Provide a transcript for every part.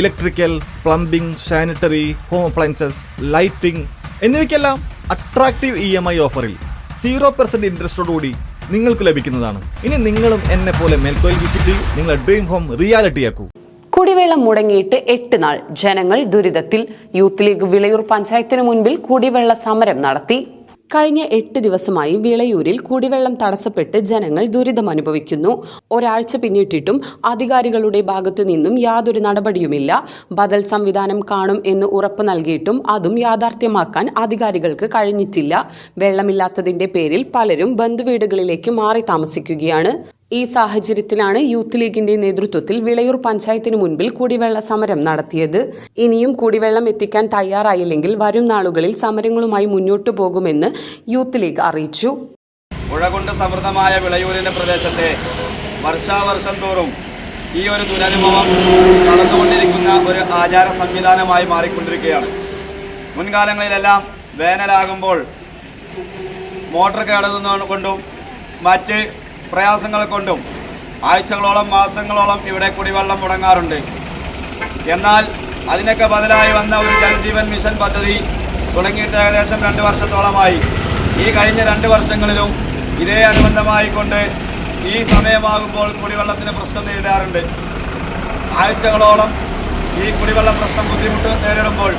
Electrical plumbing sanitary home appliances lighting എന്നിവയ്ക്കെല്ലാം attractive E M I ഓഫറിൽ zero percent ഇൻട്രസ്റ്റോടുകൂടി നിങ്ങൾക്ക് ലഭിക്കുന്നതാണ്. ഇനി നിങ്ങളും എന്നെ പോലെ മേൽക്കോയിൽ വിസിറ്റ് ചെയ്യൂ. നിങ്ങളുടെ ഡ്രീം ഹോം റിയാലിറ്റിയാക്കൂ കുടിവെള്ളം മുടങ്ങിയിട്ട് എട്ട് നാൾ ജനങ്ങൾ ദുരിതത്തിൽ. യൂത്ത് ലീഗ് വിളയൂർ പഞ്ചായത്തിന് മുൻപിൽ കുടിവെള്ള സമരം നടത്തി. കഴിഞ്ഞ എട്ട് ദിവസമായി വിളയൂരിൽ കുടിവെള്ളം തടസ്സപ്പെട്ട് ജനങ്ങൾ ദുരിതമനുഭവിക്കുന്നു. ഒരാഴ്ച പിന്നിട്ടിട്ടും അധികാരികളുടെ ഭാഗത്തു നിന്നും യാതൊരു നടപടിയുമില്ല. ബദൽ സംവിധാനം കാണും എന്ന് ഉറപ്പ് നൽകിയിട്ടും അതും യാഥാർത്ഥ്യമാക്കാൻ അധികാരികൾക്ക് കഴിഞ്ഞിട്ടില്ല. വെള്ളമില്ലാത്തതിന്റെ പേരിൽ പലരും ബന്ധുവീടുകളിലേക്ക് മാറി താമസിക്കുകയാണ്. ഈ സാഹചര്യത്തിലാണ് യൂത്ത് ലീഗിന്റെ നേതൃത്വത്തിൽ വിളയൂർ പഞ്ചായത്തിന് മുൻപിൽ കുടിവെള്ള സമരം നടത്തിയത്. ഇനിയും കുടിവെള്ളം എത്തിക്കാൻ തയ്യാറായില്ലെങ്കിൽ വരും നാളുകളിൽ സമരങ്ങളുമായി മുന്നോട്ടു പോകുമെന്ന് യൂത്ത് ലീഗ് അറിയിച്ചു. പുഴ സമൃദ്ധമായ വിളയൂരിന്റെ പ്രദേശത്തെ വർഷാവർഷം തോറും ഈ ഒരു ദുരനുഭവം നടന്നുകൊണ്ടിരിക്കുന്ന ഒരു ആചാര സംവിധാനമായി മാറിക്കൊണ്ടിരിക്കുകയാണ്. മുൻകാലങ്ങളിലെല്ലാം വേനലാകുമ്പോൾ മോട്ടോർ കേടുന്നതുകൊണ്ടും മറ്റ് പ്രയാസങ്ങൾ കൊണ്ടും ആഴ്ചകളോളം മാസങ്ങളോളം ഇവിടെ കുടിവെള്ളം മുടങ്ങാറുണ്ട്. എന്നാൽ അതിനൊക്കെ ബദലായി വന്ന ഒരു ജലജീവൻ മിഷൻ പദ്ധതി തുടങ്ങിയിട്ട് ഏകദേശം രണ്ട് വർഷത്തോളമായി. ഈ കഴിഞ്ഞ രണ്ട് വർഷങ്ങളിലും ഇതേ അനുബന്ധമായി കൊണ്ട് ഈ സമയമാകുമ്പോൾ കുടിവെള്ളത്തിന് പ്രശ്നം നേരിടാറുണ്ട്. ആഴ്ചകളോളം ഈ കുടിവെള്ള പ്രശ്നം ബുദ്ധിമുട്ട് നേരിടുമ്പോൾ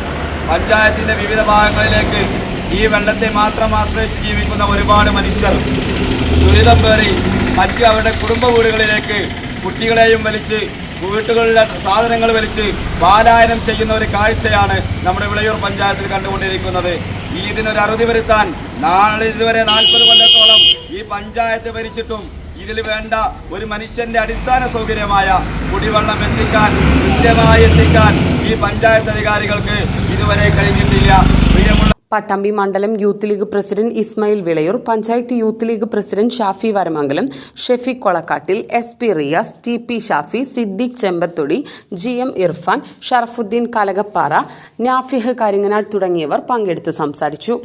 പഞ്ചായത്തിന്റെ വിവിധ ഭാഗങ്ങളിലേക്ക് ഈ വെള്ളത്തെ മാത്രം ആശ്രയിച്ച് ജീവിക്കുന്ന ഒരുപാട് മനുഷ്യർ ദുരിതം പേറി മറ്റ് അവരുടെ കുടുംബ വീടുകളിലേക്ക് കുട്ടികളെയും വലിച്ച് വീട്ടുകളിലെ സാധനങ്ങൾ വലിച്ച് പാലായനം ചെയ്യുന്ന ഒരു കാഴ്ചയാണ് നമ്മുടെ വിളയൂർ പഞ്ചായത്തിൽ കണ്ടുകൊണ്ടിരിക്കുന്നത്. ഇതിനൊരു അറുതി വരുത്താൻ നാളെ ഇതുവരെ നാൽപ്പത് കൊല്ലത്തോളം ഈ പഞ്ചായത്ത് ഭരിച്ചിട്ടും ഇതിൽ വേണ്ട ഒരു മനുഷ്യന്റെ അടിസ്ഥാന സൗകര്യമായ കുടിവെള്ളം എത്തിക്കാൻ കൃത്യമായി എത്തിക്കാൻ ഈ പഞ്ചായത്ത് അധികാരികൾക്ക് ഇതുവരെ കഴിഞ്ഞിട്ടില്ല. പട്ടാമ്പി മണ്ഡലം youth league president Ismail Vilayur panchayat youth league president Shafi Varamangalam Shefeeq Kolakkattil S P Riyas T P Shafi Siddique Chembathodi G M Irfan Sharafuddin Kalakappara Nafih Karinganad തുടങ്ങിയവർ പങ്കെടുത്ത് സംസാരിച്ചു.